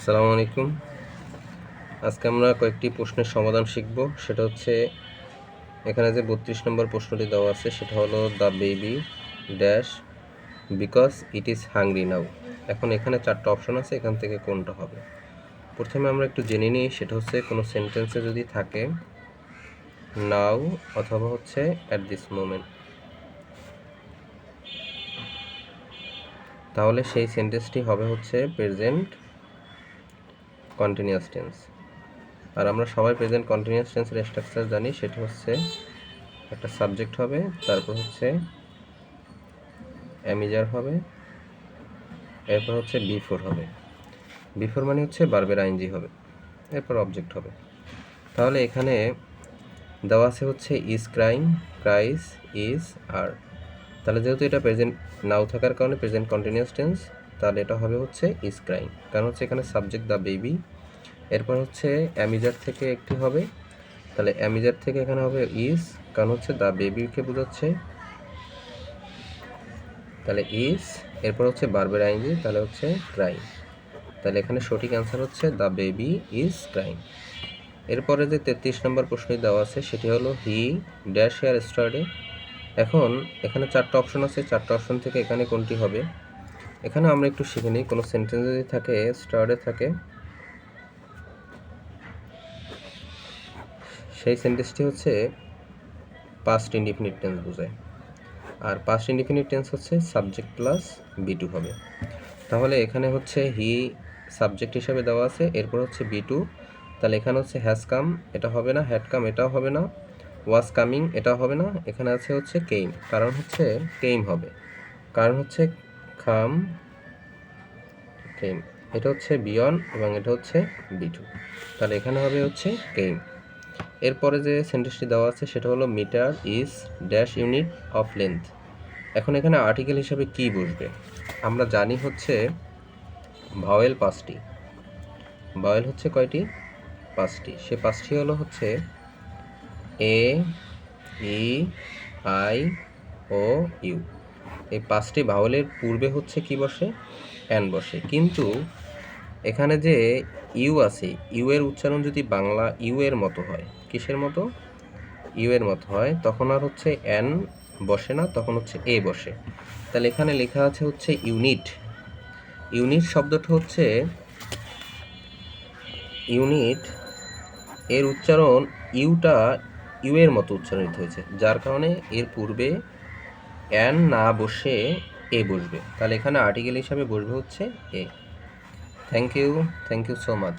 আসসালামু আলাইকুম। আজকে আমরা কয়েকটি প্রশ্নের সমাধান শিখব। সেটা হচ্ছে, এখানে যে বত্রিশ নম্বর প্রশ্নটি দেওয়া আছে, সেটা হলো the baby dash because it is hungry now এখন এখানে চারটা অপশন আছে, এখান থেকে কোনটা হবে? প্রথমে আমরা একটু জেনে নিই, সেটা হচ্ছে কোনো সেন্টেন্সে যদি থাকে, নাও অথবা হচ্ছে, অ্যাট দিস মোমেন্ট তাহলে সেই সেন্টেন্সটি হবে হচ্ছে প্রেজেন্ট কন্টিনিউয়াস টেন্স আর আমরা সবাই প্রেজেন্ট কন্টিনিউয়াস টেন্সের স্ট্রাকচার জানি, সেটা হচ্ছে একটা সাবজেক্ট হবে, তারপর হচ্ছে অ্যামিজার হবে, এরপর হচ্ছে বিফোর হবে। বিফোর মানে হচ্ছে বারবের আইনজি হবে, এরপর অবজেক্ট হবে। তাহলে এখানে দেওয়া আছে হচ্ছে ইজ ক্রাইম ক্রাইস ইজ আর তাহলে যেহেতু এটা প্রেজেন্ট নাও থাকার কারণে প্রেজেন্ট কন্টিনিউয়াস টেন্স তাহলে এটা হবে হচ্ছে ইজ কারণ হচ্ছে এখানে সাবজেক্ট দ্য বেবি এরপর হচ্ছে অ্যামিজার থেকে একটি হবে। তাহলে অ্যামিজার থেকে এখানে হবে ইজ কারণ হচ্ছে দ্য বেবিকে বোঝাচ্ছে। তাহলে ইজ এরপর হচ্ছে বারবের আইনজি তাহলে হচ্ছে ক্রাইম তাহলে এখানে সঠিক অ্যান্সার হচ্ছে দ্য বেবি ইজ ক্রাইম এরপরে যে তেত্রিশ নম্বর প্রশ্নটি দেওয়া আছে, সেটি হলো হি ড্যাশ হেয়ার স্টার্টে এখন এখানে চারটা অপশন আছে। চারটা অপশন থেকে এখানে কোনটি হবে? এখানে আমরা একটু শিখে নিই। কোনো সেন্টেন্স যদি থাকে স্টার্টে থাকে, সেই সেন্টেন্সটি হচ্ছে পাস্ট ইনডিফিনিট টেন্স বোঝায়। আর পাস্ট ইনডিফিনিট টেন্স হচ্ছে সাবজেক্ট প্লাস বি টু হবে। তাহলে এখানে হচ্ছে হি সাবজেক্ট হিসাবে দেওয়া আছে, এরপর হচ্ছে বি টু তাহলে এখানে হচ্ছে হ্যাজ কাম এটা হবে না হ্যাড কাম এটাও হবে না। ওয়াজ কামিং এটাও হবে না। এখানে আছে হচ্ছে কেইম কারণ হচ্ছে কেইম হবে। কারণ হচ্ছে খাম কেইম এটা হচ্ছে বিয়ন এবং এটা হচ্ছে বি টু তাহলে এখানে হবে হচ্ছে কেইম এরপরে যে সেন্টেন্সটি দেওয়া আছে, সেটা হলো meter is dash unit of length এখন এখানে আর্টিকেল হিসাবে কি বসবে? আমরা জানি হচ্ছে ভাওয়েল পাঁচটি। ভাওয়েল হচ্ছে কয়টি? পাঁচটি। সে পাঁচটি হলো হচ্ছে এ ই আই ও ইউ এই পাঁচটি ভাওয়েলের পূর্বে হচ্ছে কি বসে? অ্যান বসে। কিন্তু এখানে যে ইউ আছে, ইউ এর উচ্চারণ যদি বাংলা ইউ এর মতো হয়, কিসের মতো? ইউ এর মতো হয়, তখন আর হচ্ছে এন বসে না, তখন হচ্ছে এ বসে। তাহলে এখানে লেখা আছে হচ্ছে ইউনিট। ইউনিট শব্দটা হচ্ছে ইউনিট এর উচ্চারণ ইউটা ইউ এর মতো উচ্চারিত হয়েছে, যার কারণে এর পূর্বে অ্যান না বসে এ বসবে। তাহলে এখানে আর্টিকেল হিসাবে বসবে হচ্ছে a. Thank you thank you so much